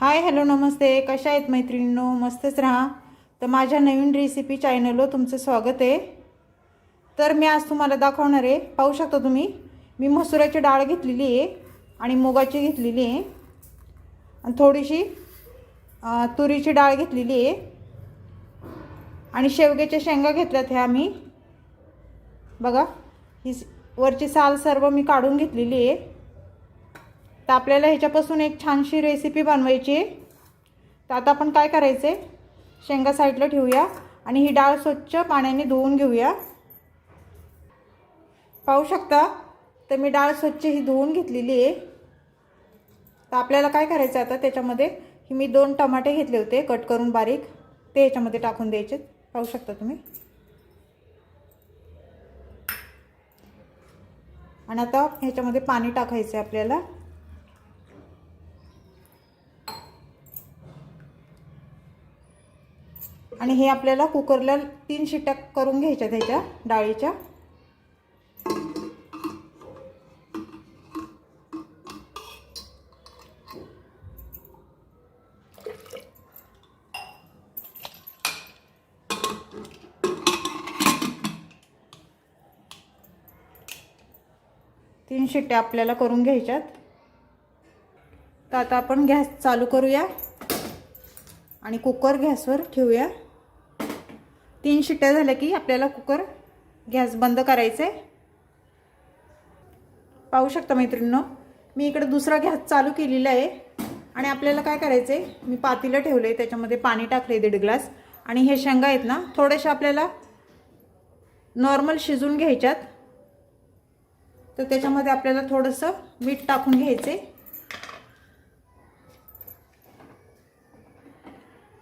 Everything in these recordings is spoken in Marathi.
हाय हॅलो नमस्ते. कशा आहेत मैत्रिणींनो? मस्तच राहा. तर माझ्या नवीन रेसिपी चॅनलवर तुमचं स्वागत आहे. तर मी आज तुम्हाला दाखवणार आहे. पाहू शकता तुम्ही मी मसुराची डाळ घेतलेली आहे आणि मुगाची घेतलेली आहे. आणि थोडीशी तुरीची डाळ घेतलेली आहे. आणि शेवग्याच्या शेंगा घेतल्यात ह्या मी. बघा ही वरची साल सर्व मी काढून घेतलेली आहे. तर आपल्याला ह्याच्यापासून एक छानशी रेसिपी बनवायची आहे. तर आता आपण काय करायचं आहे शेंगा साईडला ठेवूया आणि ही डाळ स्वच्छ पाण्याने धुवून घेऊया. पाहू शकता? तर मी डाळ स्वच्छ ही धुवून घेतलेली आहे. तर आपल्याला काय करायचं आता त्याच्यामध्ये? ही मी दोन टमाटे घेतले होते कट करून बारीक. ते ह्याच्यामध्ये टाकून द्यायचे. पाहू शकता तुम्ही? आणि आता ह्याच्यामध्ये पाणी टाकायचं आहे आपल्याला. आणि हे आपल्याला कुकरला तीन शिट्ट्या करून घ्यायच्या त्याच्या डाळीच्या. तीन शिट्ट्या आपल्याला करून घ्यायच्यात. तर आता आपण गॅस चालू करूया आणि कुकर गॅसवर ठेवूया. तीन शिट्ट्या झाल्या की आपल्याला कुकर गॅस बंद करायचा आहे पाहू शकता मैत्रिणींनो मी इकडे दुसरा गॅस चालू केलेला आहे आणि आपल्याला काय करायचं आहे मी पातीलं ठेवलं आहे त्याच्यामध्ये पाणी टाकलं आहे दीड ग्लास. आणि हे शेंगा आहेत ना थोड्याशा आपल्याला नॉर्मल शिजून घ्यायच्यात. तर त्याच्यामध्ये आपल्याला थोडंसं मीठ टाकून घ्यायचं आहे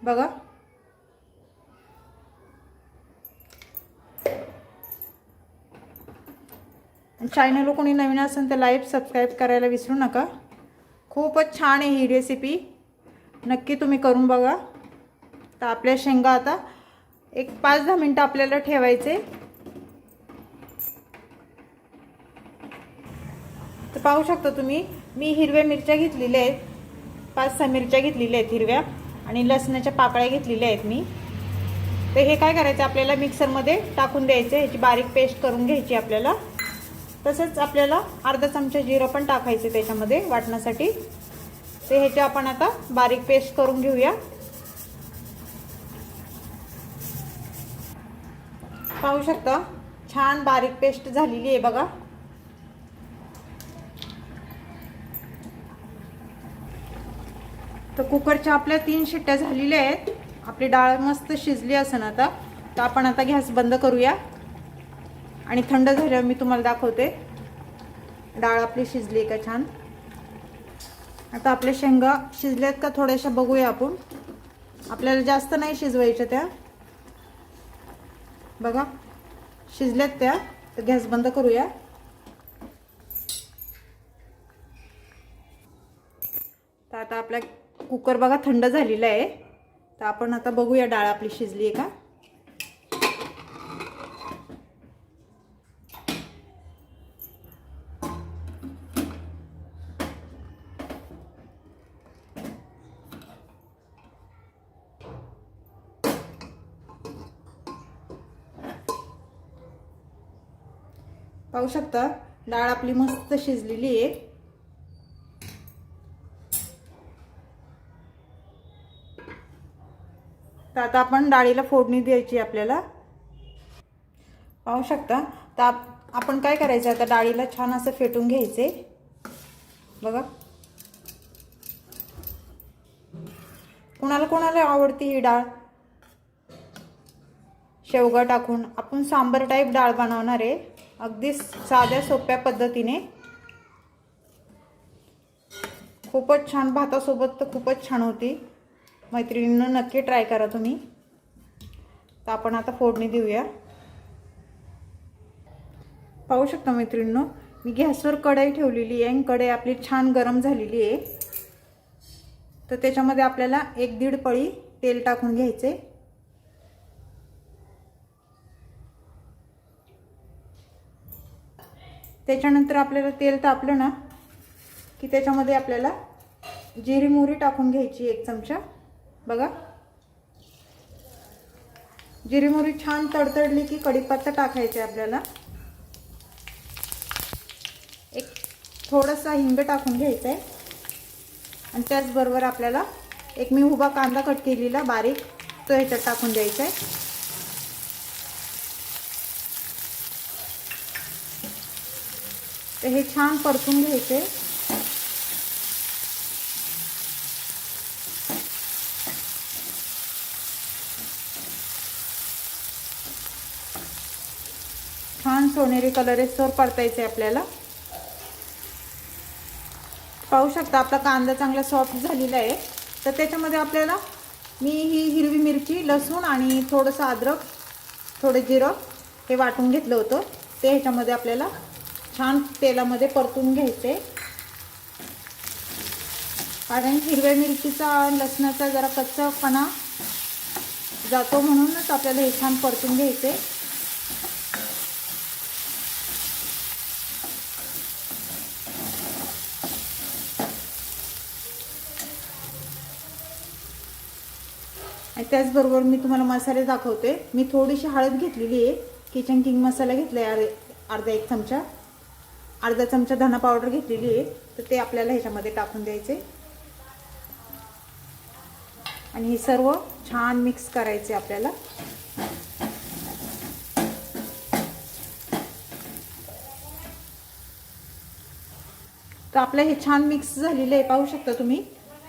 बघा चॅनलवर कोणी नवीन असेल तर लाईव्ह सबस्क्राईब करायला विसरू नका. खूपच छान आहे ही रेसिपी नक्की तुम्ही करून बघा. तर आपल्या शेंगा आता एक पाच दहा मिनटं आपल्याला ठेवायचे. तर पाहू शकता तुम्ही मी हिरव्या मिरच्या घेतलेल्या आहेत. पाच सहा मिरच्या घेतलेल्या आहेत हिरव्या आणि लसणाच्या पाकळ्या घेतलेल्या आहेत मी. तर हे काय करायचं आपल्याला मिक्सरमध्ये टाकून द्यायचं ह्याची बारीक पेस्ट करून घ्यायची आपल्याला. तसंच आपल्याला अर्धा चमचा जिरं पण टाकायचं त्याच्यामध्ये वाटण्यासाठी. ते ह्याचे आपण आता बारीक पेस्ट करून घेऊया. पाहू शकता छान बारीक पेस्ट झालेली आहे बघा. तर कुकरच्या आपल्या तीन शिट्ट्या झालेल्या आहेत. आपली डाळ मस्त शिजली असेल आता तर आपण आता गॅस बंद करूया. आणि थंड झाल्यावर मी तुम्हाला दाखवते. डाळ आपली शिजली का छान? आता आपल्या शेंगा शिजल्यात का थोड्याशा बघूया आपण. आपल्याला जास्त नाही शिजवायच्या त्या. बघा शिजल्यात त्या तर गॅस बंद करूया. तर आता आपला कुकर बघा थंड झालेला आहे. तर आपण आता बघूया डाळ आपली शिजली आहे का? पाहू शकता डाळ आपली मस्त शिजलेली आहे. तर आता आपण डाळीला फोडणी द्यायची आपल्याला. पाहू शकता तर आप आपण काय करायचं आता डाळीला छान असं फेटून घ्यायचे. बघा. कोणाला कोणाला आवडते ही डाळ? शेवगा टाकून. आपण सांबर टाईप डाळ बनवणार आहे. अगदी साध्या सोप्या पद्धतीने. खूपच छान भातासोबत तर खूपच छान होती. मैत्रिणींना नक्की ट्राय करा तुम्ही. तर आपण आता फोडणी देऊया. पाहू शकता मैत्रिणींनो मी गॅसवर कढई ठेवलेली आहे आणि कढई आपली छान गरम झालेली आहे. तर त्याच्यामध्ये आपल्याला एक दीड पळी तेल टाकून घ्यायचे. त्याच्यानंतर आपल्याला तेल तापलं ना की त्याच्यामध्ये आपल्याला जिरी मोहरी टाकून घ्यायची एक चमचा. बघा. जिरी मोहरी छान तडतडली की कढीपत्ता टाकायचे आपल्याला. एक थोडासा हिंग टाकून घ्यायचा आहे. आणि त्याचबरोबर आपल्याला एक मी उभा कांदा कट केलेला बारीक तो ह्याच्यात टाकून द्यायचा आहे. तर हे छान परतून घ्यायचे. छान सोनेरी कलर सर परतायचे आपल्याला. पाहू शकता आपला कांदा चांगला सॉफ्ट झालेला आहे. तर त्याच्यामध्ये आपल्याला मी ही हिरवी मिरची लसूण आणि थोडंसं अद्रक थोडं जिरं हे वाटून घेतलं होतं. ते ह्याच्यामध्ये आपल्याला छान तेलामध्ये परतून घ्यायचे. कारण हिरव्या मिरचीचा लसणाचा जरा कच्चापणा जातो म्हणूनच आपल्याला हे छान परतून घ्यायचे. आणि त्याचबरोबर मी तुम्हाला मसाले दाखवते. मी थोडीशी हळद घेतलेली आहे. किचन किंग मसाला घेतला आहे अर्धा एक चमचा. अर्धा चमचा धना पावडर घेतलेली आहे. तर ते आपल्याला ह्याच्यामध्ये टाकून द्यायचे. आणि हे सर्व छान मिक्स करायचे आपल्याला. तर आपलं हे छान मिक्स झालेलं आहे पाहू शकता तुम्ही.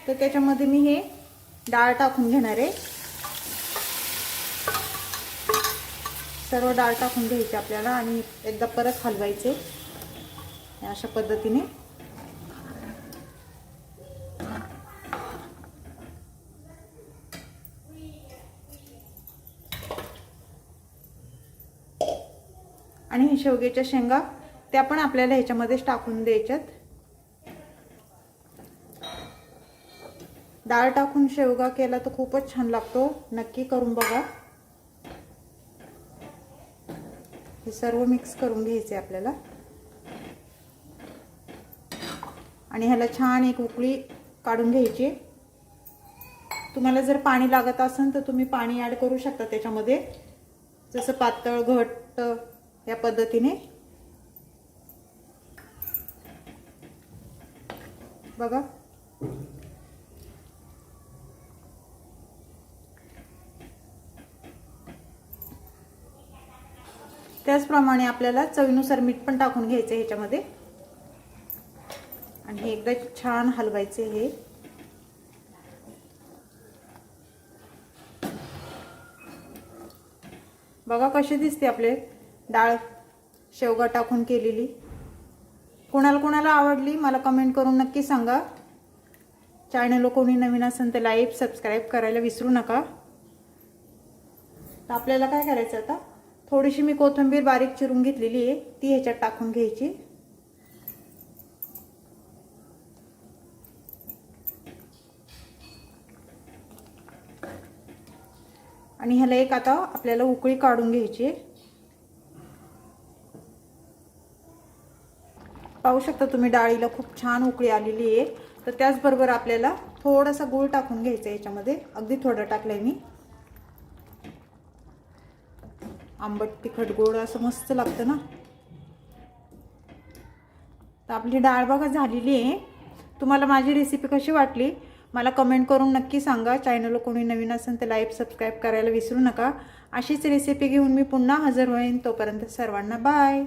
तर त्याच्यामध्ये मी हे डाळ टाकून घेणार आहे. सर्व डाळ टाकून घ्यायची आपल्याला आणि एकदा परत हलवायचे. अशा पद्धतीने. आणि शेवग्याच्या शेंगा त्या पण आपल्याला ह्याच्यामध्येच टाकून द्यायच्यात. डाळ टाकून शेवगा केला तर खूपच छान लागतो. नक्की करून बघा. हे सर्व मिक्स करून घ्यायचे आपल्याला. आणि ह्याला छान एक उकळी काढून घ्यायची. तुम्हाला जर पाणी लागत असेल तर तुम्ही पाणी ॲड करू शकता त्याच्यामध्ये. जसं पातळ घट्ट या पद्धतीने. बघा. त्याचप्रमाणे आपल्याला चवीनुसार मीठ पण टाकून घ्यायचं ह्याच्यामध्ये. आणि एकदा छान हलवायचे हे. बघा कशी दिसते आपले डाळ शेवगा टाकून केलेली. कोणाला कोणाला आवडली मला कमेंट करून नक्की सांगा. चॅनल कोणी नवीन असेल तर लाईक सबस्क्राईब करायला विसरू नका. तर आपल्याला काय करायचं आता? थोडीशी मी कोथिंबीर बारीक चिरून घेतलेली आहे. ती ह्याच्यात टाकून घ्यायची. आणि ह्याला एक आता आपल्याला उकळी काढून घ्यायची. पाहू शकता तुम्ही डाळीला खूप छान उकळी आलेली आहे. तर त्याचबरोबर आपल्याला थोडासा गूळ टाकून घ्यायचा आहे याच्यामध्ये. अगदी थोडं टाकलंय मी. आंबट तिखट गोड असं मस्त लागतं ना. तर आपली डाळ बघा झालेली आहे. तुम्हाला माझी रेसिपी कशी वाटली? मला कमेंट करून नक्की सांगा. चॅनलला कोणी नवीन असेल तर लाईक सबस्क्राईब करायला विसरू नका. अशीच रेसिपी घेऊन मी पुन्हा हजर होईन. तोपर्यंत सर्वांना बाय